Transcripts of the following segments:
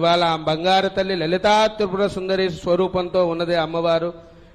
ఇవాళ ఆ బంగారు తల్లి లలితా త్రిపుర సుందరి స్వరూపంతో ఉన్నదే అమ్మవారు.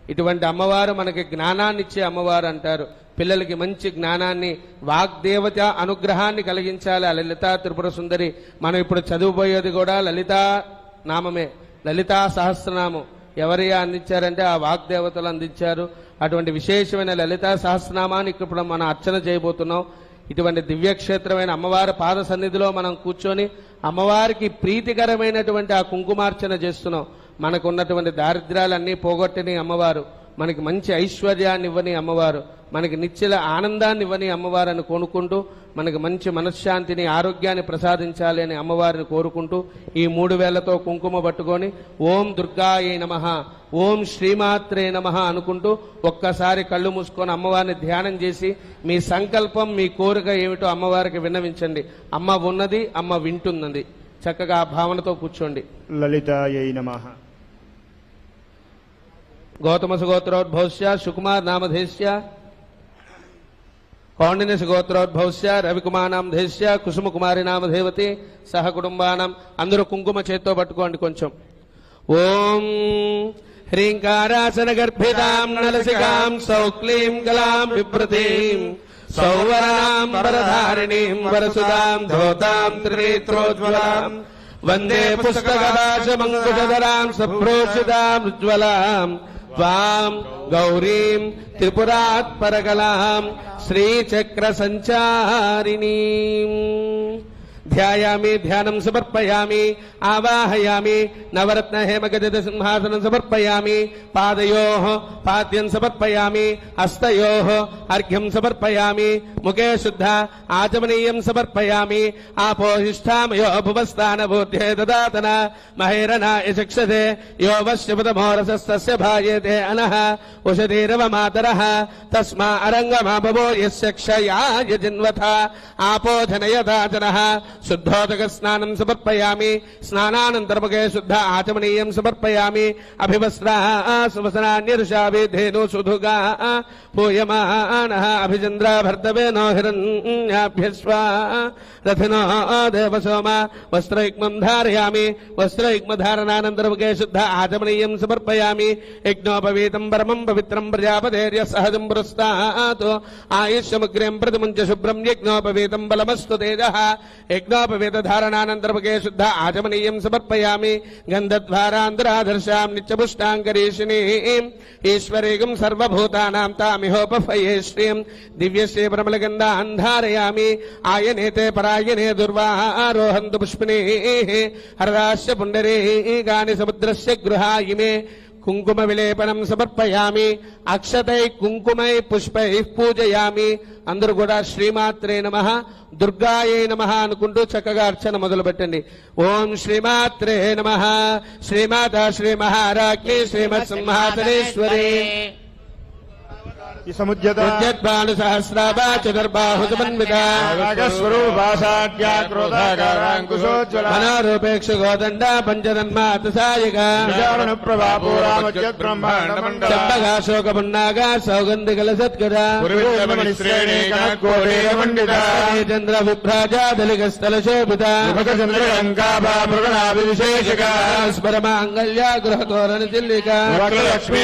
ఇటువంటి అమ్మవారు మనకి జ్ఞానాన్ని ఇచ్చే అమ్మవారు అంటారు. పిల్లలకి మంచి జ్ఞానాన్ని వాగ్దేవత అనుగ్రహాన్ని కలిగించాలి ఆ లలితా త్రిపుర సుందరి. మనం ఇప్పుడు చదువుపోయేది కూడా లలితా నామమే. లలితా సహస్రనామం. ఎవరి అందించారంటే ఆ వాగ్దేవతలు అందించారు. అటువంటి విశేషమైన లలితా సహస్రనామాన్ని ఇప్పుడు మనం అర్చన చేయబోతున్నాం. ఇటువంటి దివ్యక్షేత్రమైన అమ్మవారి పాద సన్నిధిలో మనం కూర్చొని అమ్మవారికి ప్రీతికరమైనటువంటి ఆ కుంకుమార్చన చేస్తున్నాం. మనకున్నటువంటి దారిద్ర్యాలన్నీ పోగొట్టని అమ్మవారు. మనకి మంచి ఐశ్వర్యాన్ని ఇవ్వని అమ్మవారు మనకి నిత్యల ఆనందాన్ని ఇవ్వని అమ్మవారు అని కొనుక్కుంటూ మనకి మంచి మనశ్శాంతిని ఆరోగ్యాన్ని ప్రసాదించాలి అని అమ్మవారిని కోరుకుంటూ ఈ మూడు వేలతో కుంకుమ పట్టుకొని ఓం దుర్గాయే నమ ఓం శ్రీమాత్రే నమ అనుకుంటూ ఒక్కసారి కళ్ళు మూసుకొని అమ్మవారిని ధ్యానం చేసి మీ సంకల్పం మీ కోరిక ఏమిటో అమ్మవారికి విన్నవించండి. అమ్మ ఉన్నది అమ్మ వింటున్నది. చక్కగా ఆ భావనతో కూర్చోండి. లలితాయై నమ. గౌతమ సుగోత్రోద్భవస్య సుకుమార్ నామధేస్య కౌండిన్య సుగోత్రోద్భవస్య రవికుమార్ నామధేస్య కుసుమ కుమారి నామధేవతి సహ కుటుంబానం అందరూ కుంకుమ చేత్తో పట్టుకోండి కొంచెం. ఓం హ్రీంకారాసన గర్భితాం నలసికాం సౌక్లీం కలాం విభ్రతీం సౌవరాం వరధారిణీం వరసుదాం ధోతాం త్రినేత్రోజ్వలాం వందే పుస్తకదాశమంకుశధరాం సప్రోషితాం ఉజ్వలాం త్వాం గౌరీం త్రిపురాత్ పరగలాం శ్రీచక్ర సంచారిణీం ధ్యాయామి ధ్యానం సమర్పయామి ఆవాహయామి నవరత్న హేమగజత సింహాసనం సమర్పయామి పాదయో పాద్యం సమర్పయామి హస్తయో అర్ఘ్యం సమర్పయామి ముఖే శుద్ధ ఆచమనీయం సమర్పయామి ఆపోహిష్టామయో భువస్థాన బుద్ధే దదాతన మహేరణ యశక్షతే యో వశ్యపదమోరసస్తస్య భాయేతే అనః ఉషధీరవ మాతరః తస్మా అరంగమా భవో యస్య క్షయాయ జిన్వథ ఆపోధనయదాచనః శుద్ధోదక స్నానం సమర్పయామి స్నానానంతరముఖే శుద్ధ ఆచమనీయం సమర్పయామి అభివస్త్రా సువసనాన్యరుషాభి ధేను సుధుగా పూయమాన అభిచంద్ర భర్తవే నో హిరణ్యాభ్యస్వ రథినో దేవసోమ వస్త్రయుగ్మం ధారయామి వస్త్రయుగ్మధారణానంతరముఖే శుద్ధ ఆచమనీయం సమర్పయామి యజ్ఞోపవీతం పరమం పవిత్రం ప్రజాపతేర్య సహజం పురస్తాత్ ఆయుష్యముగ్రేం ప్రతిముంచ శుభ్రం యజ్ఞోపవీతం బలమస్తు తేజ యజ్ఞాపవేదారణానంతరముఖే శుద్ధ ఆచమనీయం సమర్పయామి. గంధద్వారాంతరాదర్శాం నిత్యపుష్టాంకరీషిణీ ఈశ్వరీగం సర్వభూతానాం తామిహోపఫయే శ్రీం. దివ్యశ్రీ పరమలగంధాన్ ధారయామి ఆయనేతే పరాయణే దుర్వారోహంతు పుష్పిణీ. హరదాస్య పుండరీగాని సముద్రస్య గృహాయిమే. కుంకుమ విలేపనం సమర్పయామి అక్షతై కుంకుమై పుష్పై పూజయామి. అందరూ కూడా శ్రీమాత్రే నమ దుర్గాయే నమ అనుకుంటూ చక్కగా అర్చన మొదలు పెట్టండి ఓం శ్రీమాత్రే నమ శ్రీమాత శ్రీ మహారాజ్ఞి శ్రీమత్ సింహాసనేశ్వరి. शोक चतुर्बाहुसमन्वितास्वरूपाशाड्याक्रोधाकाराङ्कुशोज्ज्वलानारूपेक्ष गोदण्डा पञ्चदन्मातसायिकाशोकपुण्डागा सौगन्धिकलसत्कराचन्द्र विभ्राजा दलिकस्थलशोभिता मृगणाभिविशेषिका स्मरमाङ्गल्या लक्ष्मी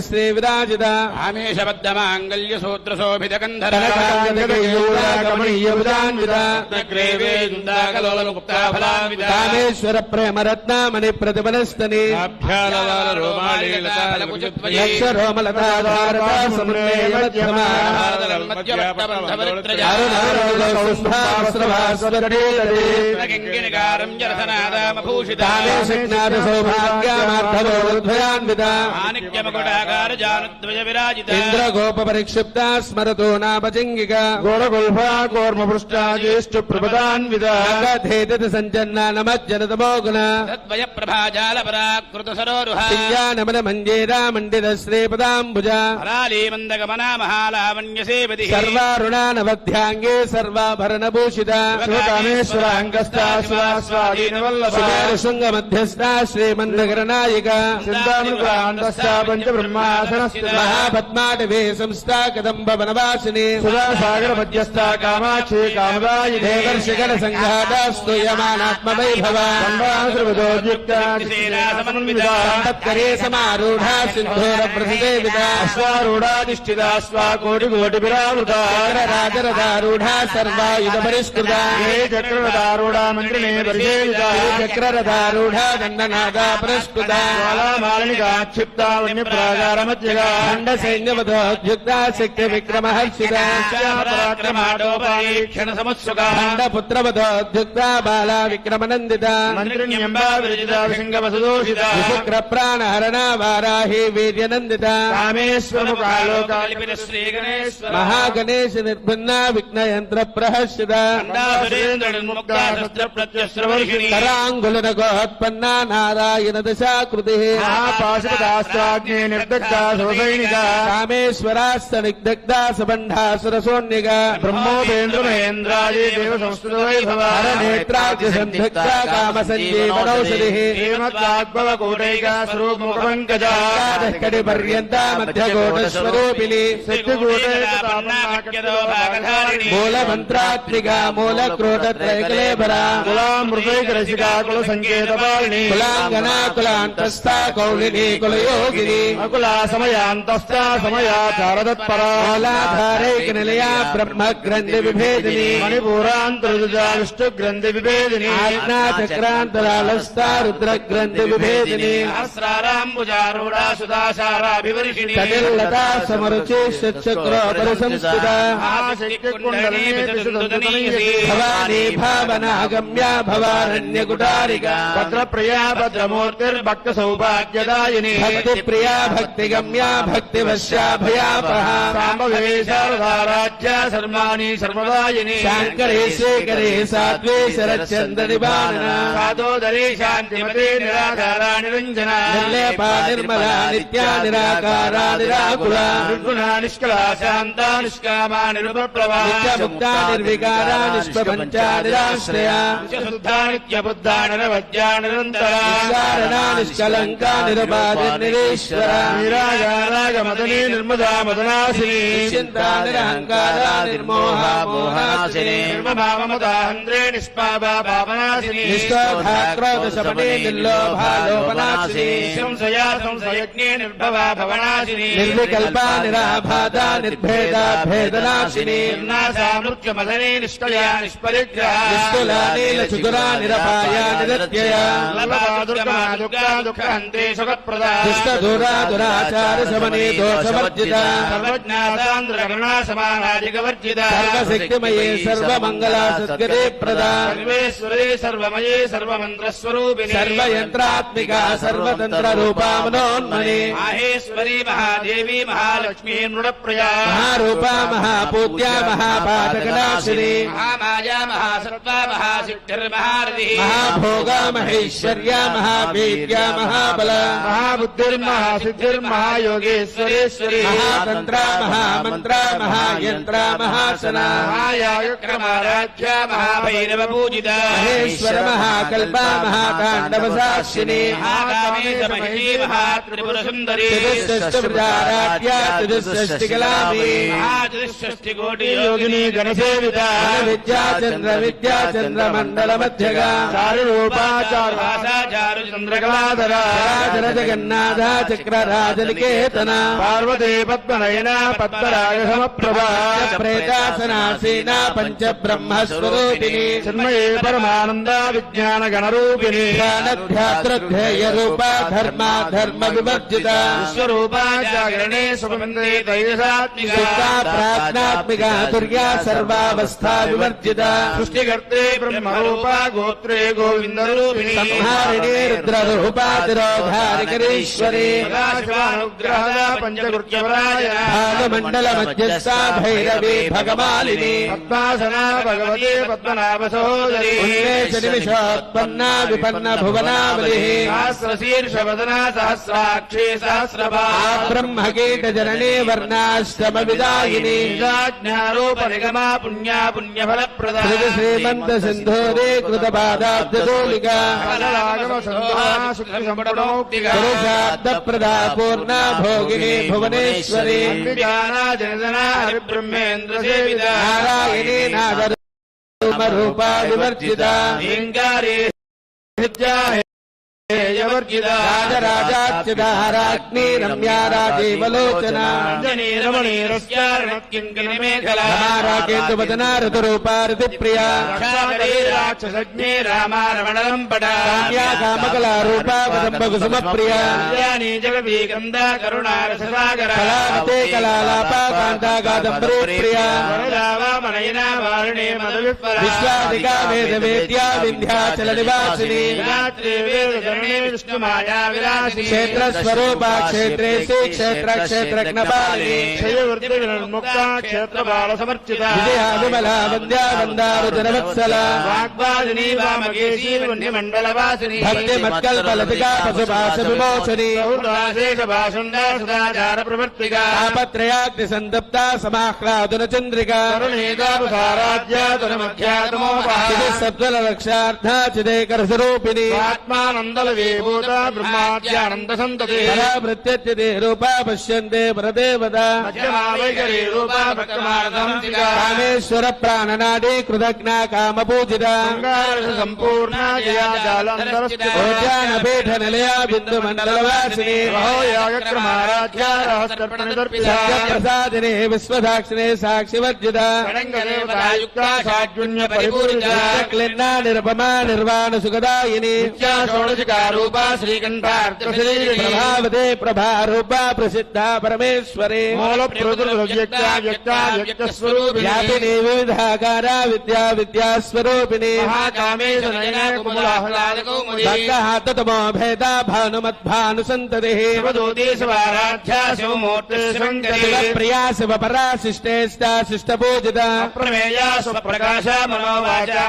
శ్రీ విరాజిత ఆమేశబద్ధమాంగళ్య సూత్ర శోభిత కంధర కామేశ్వర ప్రేమ రత్నామణి ప్రతిమనస్తని లక్ష రోమలతాధారత సమున్నేయ మధ్యమా కామే శక్నాథ సౌభాగ్యమార్థవోద్భయాన్విత విరాజిత ఇంద్రగోప పరిక్షిప్త స్మరతో నాపచింగిక గోడగొల్ఫా కోర్మపృష్టా జ్యేష్ఠ ప్రపదాన్విత. గంగధేతతి సంచన్న నమజ్జనతమో గుణ తద్వయ ప్రభాజాల పరాకృత సరోరుహ సింగానమన మంజేరా మండిత శ్రీపదాంబుజ హరాళీ మందగమనా మహాలావణ్య సేవతి సర్వారుణానవధ్యాంగే సర్వాభరణభూషిత. శివకామేశ్వర అంగస్థా శివాస్వాధీన వల్లభ శృంగ మధ్యస్థ శ్రీమన్నగరనాయిక చింతామృతాంతస్థా పంచ బ్రహ్మాసనస్థిత మహాపద్మాటవే సంస్థా కదంబ వనవాసిని. సుధాసాగర మధ్యస్థా కామాక్షి కామదాయినే దేవర్షిగణ సంఘాత స్తూయమానాత్మ వైభవ సంపత్కరే సమారూఢ సింధూర ప్రతిదేవిత అశ్వారూఢాధిష్ఠిత అశ్వా కోటి కోటి విరావృత రాజరథారూఢ సర్వాయుధ పరిష్కృత చక్రరథారూఢ చక్రరథారూఢ క్షిప్త వన్య ప్రాకారమధ్యగా ఖండ సైన్యవధోద్యుక్త శక్తి విక్రమహర్షిత పరాక్రమాడోపరీక్షణ సముత్సుక ఖండ పుత్రవధోద్యుక్త బాల విక్రమనందిత. శుక్ర ప్రాణహరణ వారాహి వీర్యనందిత. మహాగణేశ నిర్భిన్న విఘ్నయంత్ర ప్రహర్షిత కరాంగులన గోత్పన్న నారాయణ దశాకృతి మహాపాశుపదాస్తాగ్నే सन्निग्धा सुरसैनिका। कामेश्वरास्त निग्धा सबंधा सुरसोन्निका ब्रह्मोपेन्द्र महेन्द्रादि देव संस्कृतवैभवारनेत्राद्य सन्निग्धा काम सञ्जीवनौषधिः श्रीमद्वाग्भव कोटैका स्वरूपमुखपङ्कजा कटिपर्यन्ता कौलिनी कुलयोगिनी। కుల సంకేత పాలిని కులాంగన కులాంతస్థ కౌలిని కులయోగిని అకుల సమయాంతస్థ సమయాచారదత్పర మూలాధారైక నిలయ బ్రహ్మ గ్రంథి విభేదిని మణిపూరాంతరుజ విష్ణు గ్రంథి విభేదిని ఆజ్ఞా చక్రాంతరాలస్థ రుద్ర గ్రంథి విభేదిని సహస్రారాంబుజారూఢా సుధాశారాభివర్షిణి కటిల్లతా సమరుచి చక్రోపర సంస్థిత భవానీ భావనాగమ్య భవారణ్యకుటారిక భద్రప్రియా భద్రమూర్తిర్భక్త సౌభాగ్యదాయిని భక్తి ప్రియా భక్తి సాంబవే శారదారాజ్య శర్మాణి శర్మదాయిని శాంకరే శేఖరే సాత్వే శరచంద్ర నిబాణ సాదోదరే శాంతిమతే నిరాధారా నిరంజన. నిర్లేపా నిర్మల నిత్యా నిరాకార నిరాకుల. నిర్గుణ నిష్కళ శాంత నిష్కామా నిరుపప్లవా. నిత్యముక్త నిర్వికార నిష్పంచ నిరాశ్రయ. శుద్ధా నిత్యబుద్ధా నిరవజ్ఞా నిరంతర. నిశారణ నిష్కలంక నిరబాధ నిరీశ్వర నిరాగారాగమదనీ నిర్మదా మదనాశిని నిశ్చింత నిరహంకార నిర్మోహ నిర్లోభాలోపనాశిని సంశయా సంశయజ్ఞే నిర్భవా భవనాశిని నిర్వికల్ప నిరాబాధ నిర్భేద భేదనాశిని నిర్నాశా మృత్యుమదనే నిష్కయా నిష్పరిగ్రహ నిరపాయ నిరత్యయ దుర్గా దుఃఖ దుఃఖంతే సుఖప్రదా దూరా సర్వశక్తిమయే సర్వమంగళ సద్గదే ప్రదా సర్వేశ్వరే సర్వమయే సర్వమంత్రస్వరూపిణి సర్వయంత్రాత్మిక సర్వతంత్ర రూపా మనోన్మణి మాహేశ్వరీ మహాదేవి మహాలక్ష్మీ మృడప్రయా మహారూప మహాపూజ్య మహాపాతకనాశిని మహామాయా మహాసత్వా మహాసిద్ధిర్మహారథి మహాభోగ మహేశ్వర్య మహావీర్య మహాబల మహాబుద్ధిర్మహాసిద్ధిర్మహాయోగేశ్వరేశ్వరి మహాతంత్ర మహామంత్ర మహాయంత్ర మహాసన మహాయాగక్రమారాధ్య మహాభైరవ పూజిత మహేశ్వర మహాకల్ప మహాతాండవ సాక్షిని మహాకామేశ మహిషీ మహాత్రిపుర సుందరి తిరుష్టారాధ్య తిరుష్టికలామి మహాచతుష్షష్టి కోటి యోగిని గణసేవిత విద్యా చంద్ర విద్యా చంద్ర మండల రాజనికేతన పార్వతీ పద్మనయన పద్మరాగ సమప్రభా ప్రేతాసనాసీన పంచ బ్రహ్మస్వరూపిణి చిన్మయే పరమానంద విజ్ఞాన గణరూపిణి ధ్యాత్రధ్యేయ రూప ధర్మ ధర్మ వివర్జిత విశ్వరూపా జాగరణే సుఖమిందే తైజసాత్మిక సుఖా ప్రాజ్ఞాత్మిక దుర్గా సర్వావస్థా వివర్జిత సృష్టికర్తే బ్రహ్మరూప గోత్రే గోవిందరూపిణి. సంహారిణి రుద్ర భాగమండల మధ్యస్థ భైరవి భగమాలిని పద్మాసన భగవతి పద్మనాభ సహోదరి నిమిషోత్పన్న విపన్న భువనావలి సహస్రశీర్షవదన సహస్రాక్షి సహస్రభా. బ్రహ్మకీట జననీ వర్ణాశ్రమ విదాయిని జ్ఞారూప నిగమా పుణ్యా పుణ్యఫల ప్రద శ్రీ శ్రీమంత సింధూరే కృత పాదాబ్దోలిక ఫలరాగమ पूर्णा भोगिनी भुवनेश्वरी। अंबिकानाजनजना हरिब्रह्मेन्द्र सेविता नारायणी नादरूपा विवर्जिता రాజరాజాచ్యుతారాజ్ఞి రమ్యా రాజీవలోచన రాకేంద్రవదన ఋతురూపా ఋతుప్రియా రాక్షసజ్ఞే రామారమణం పట కామ్యా కామకలా రూపా వదంబ కుసుమ ప్రియా కళ్యాణి జగదీకంద కరుణారససాగర. కళావతే కళాలాపా కాంతా కాదంబరీ ప్రియా మనయనా వారుణే వేద వేద్యా వింధ్యాచల నివాసిని విష్ణు మాయా విలాసి క్షేత్ర స్వరూపా క్షేత్రే శ్రీ క్షేత్ర క్షేత్రజ్ఞ పాలిని క్షయవృత్తి విముక్త క్షేత్ర బాల సమర్చిత విజయా విమలా వంద్యా వందారు జనవత్సల వాగ్వాదిని వామకేశీ పుణ్యమండల వాసిని భక్తి మత్కల్పలతికా పశుభాష విమోచని శేష భాషుండ సదాచార ప్రవర్తిక తాపత్రయాగ్ని సంతప్త సమాహ్లాదున చంద్రిక సత్వల రక్షార్థ చిదేకర స్వరూపిణి ఆత్మానందల విభూత బ్రహ్మాద్యానంద సంతతి ప్రత్యర్థి రూపా పశ్యంతే పరదేవత మధ్యమావైఖరి రూప భక్తమానసంసిక కామేశ్వర ప్రాణనాడి కృతజ్ఞ కామ పూజిత సంపూర్ణ జయా జాలంతరస్థిత ఓద్యాన పీఠ నిలయా బిందు మండల వాసిని యాగక్రమారాధ్య రహస్యర్పణ నిర్పిత ప్రసాదిని విశ్వసాక్షిణే సాక్షి వర్జిత దేవతాయుక్త సాడ్యున్య పరిపూరిత క్లిన్నా నిరపమా నిర్వాణ సుఖదాయిని షోడశికారూప प्रभारूपा प्रसिद्धा परमेश्वरी। विविधाकारा विद्या विद्यास्वरूपिणी। महाकामेशतमो भेदा भानुमद्भानुसन्ततिः। शिवज्योतिषवाराध्या शिवमूर्तिः प्रिया शिष्टेष्टा प्रमेया मनोवाचा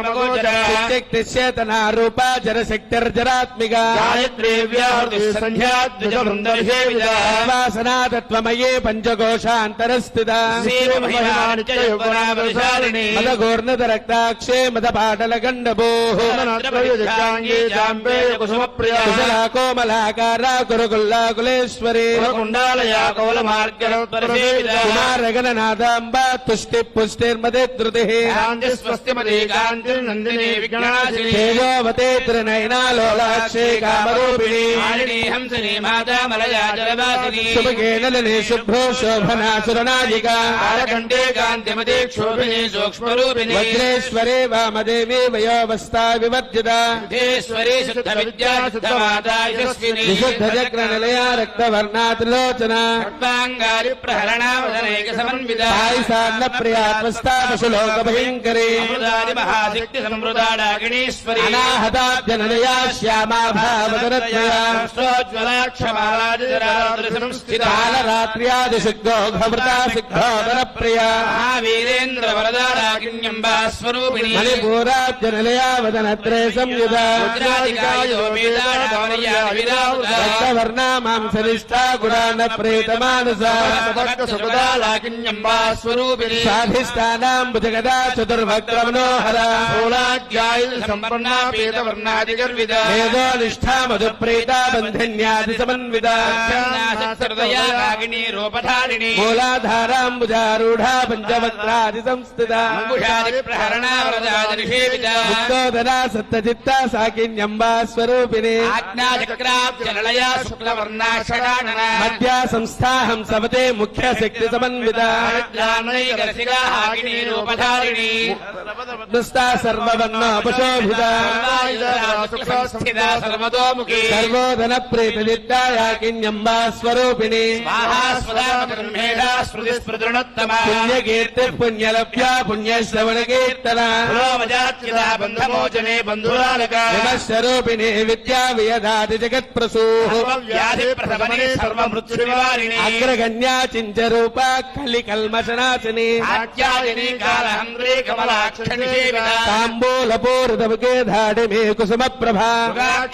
तना रूपा పూజిత ప్రమేయ స్వప్రకాశ మనోవాచామగోచర శక్తిచేతనా రూప జరశక్తిర్జరాత్మిక గాయత్రీ వ్యాహృతి సంధ్యా ద్విజ బృందర్షేవిద వాసనాతత్వమయే పంచకోశాంతరస్థిత రక్తాక్షే మద పాటల గండభో జగ్గాంగీ జాంబేయ కుసుమ ప్రియ కుశలా కోమలాకార గురుగుల్లా కులేశ్వరి కుండాలయ కౌల తుష్టి పుష్టిర్మదే ధృతి కాంతి స్వస్తిమతి కాంతి నందిని తేజోవతే हंसने शुभ्रो शोभना सुरनायिका कालकण्ठे कान्तिमते क्षोभिणे सूक्ष्मरूपिणी। वज्रेश्वरे वामदेवी वयोवस्था विवर्जिता। सिद्धेश्वरे शुद्धविद्या शुद्धमाता यशस्विनी। विशुद्धचक्रनिलया रक्तवर्णा त्रिलोचना प्रहरणा समन्विता महाशक्ति संवृता अनाहता जननया श्यामा అనాహతాబ్జ నిలయా సిద్ధోదర ప్రియా మహావీరేంద్ర వరదారాగిణ్యంబా స్వరూపిణి మణిపూరాబ్జ వదనత్రే సంయుధ రక్తవర్ణా మాంసనిష్టా గుడాన ప్రేతమానస స్వరూపిణి సాధిష్టానాం భుజగదా చతుర్భక్త निष्ठा मधुप्रेता बन्धन्यादिसमन्विता रूपधारिणी मूलाधाराम्बुजारूढा पञ्चवत्रादिसंस्थिता मुक्तोदरा सत्यजित्ता साकिन्यम्बा संस्था हम शुक्लवर्णाषडा मध्या संस्था हंसवते मुख्यशक्तिसमन्विता रूपधारिणी सर्ववन्नोपशोभिता శుక్లవర్ణాషడానన మధ్యా సంస్థాహం సవతే ముఖ్య శక్తి సమన్విత రసికాగిని రూపధారిణి దుస్తా సర్వవర్ణోపశోభిత సంస్థితా సర్వతోముఖీ సర్వోధన ప్రీతజిత్తాయాకిన్యంబా స్వరూపిణి స్వాహా స్వదా బ్రహ్మేషా స్మృతి స్మృతృణోత్తమ పుణ్యకీర్తి పుణ్యలభ్య పుణ్యశ్రవణ కీర్తన పురోమజాత్యుతా బంధమోచనే బంధురాలక స్వరూపిణి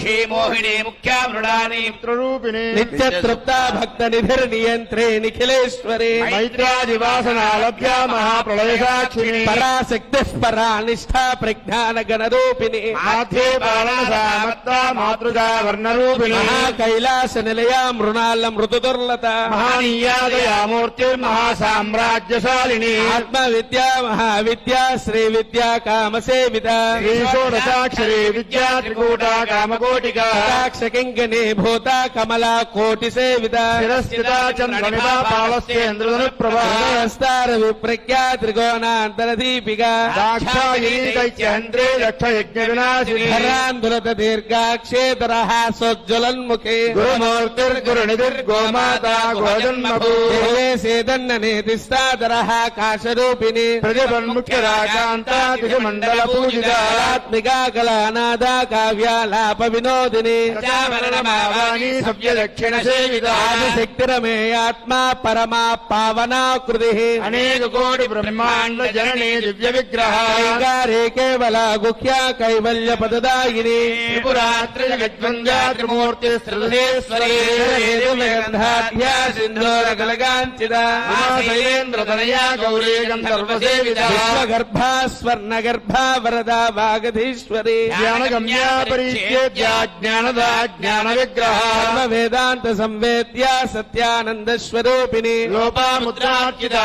మృగాక్షి మోహిని ముఖ్యా మృడాని రూపిణి నిత్యతృప్త భక్త నిధిర్నియంత్రే నిఖిలేశ్వరి. మైత్రాదివాసనాలభ్య మహాప్రళయ సాక్షిణి పరాశక్తి పరా నిష్ఠా ప్రజ్ఞాన గణరూపిణి మాధ్యే పాలన సామత్త మాతృజా వర్ణరూపిణి. మహాకైలాస నిలయ మృణాల మృదు దుర్లత మహానీయాదయామూర్తి మహాసామ్రాజ్యశాలిని ఆత్మ విద్యా మహావిద్యా శ్రీ విద్యా కామ సేవిత శ్రీషోడశాక్షరి విద్యా త్రికూట కింకణి భూత కమలా కోటి సేవిత శిరస్థిత చంద్రనిభా పాలస్యేంద్రధను ప్రభా. హస్తార విప్రజ్ఞా త్రికోణాంతర దీపిక దాక్షాయిని దైత్యంద్రే దక్ష యజ్ఞ వినాశిని ధరాంధురత దీర్ఘాక్షేతర సోజ్వలన్ముఖే. గురునిధిర్గురునిధిర్గోమాతా గోజన్మభూ. సేదన్ననేతిస్తాదర కాశరూపిణి. ప్రతిపన్ముఖ్య రాకాంతా దిశమండల పూజిత ఆత్మికా కళానాద కావ్యాలాప వినోదిని చావరణమావాణి సవ్య దక్షిణ సేవిత ఆదిశక్తిరమే ఆత్మా పరమా పావనాకృతి అనేక కోటి బ్రహ్మాండ జననీ దివ్య విగ్రహ ైకారే కేవల గుహ్య కైవల్య పదదాయిని. త్రిపురాత్రి జగద్వంద్యా త్రిమూర్తి శ్రీధేశ్వరీ సింధూర కలగాంచిత శైలేంద్ర తనయా గౌరీ గంధర్వసేవిత విశ్వగర్భ స్వర్ణ గర్భ వరద వాగధీశ్వరి. జ్ఞానగమ్యా పరిచ్ఛేద్యా. జ్ఞానదా జ్ఞాన విగ్రహ సర్వ వేదాంత సంవేద్య సత్యానంద స్వరూపిణి లోపాముద్రార్చితా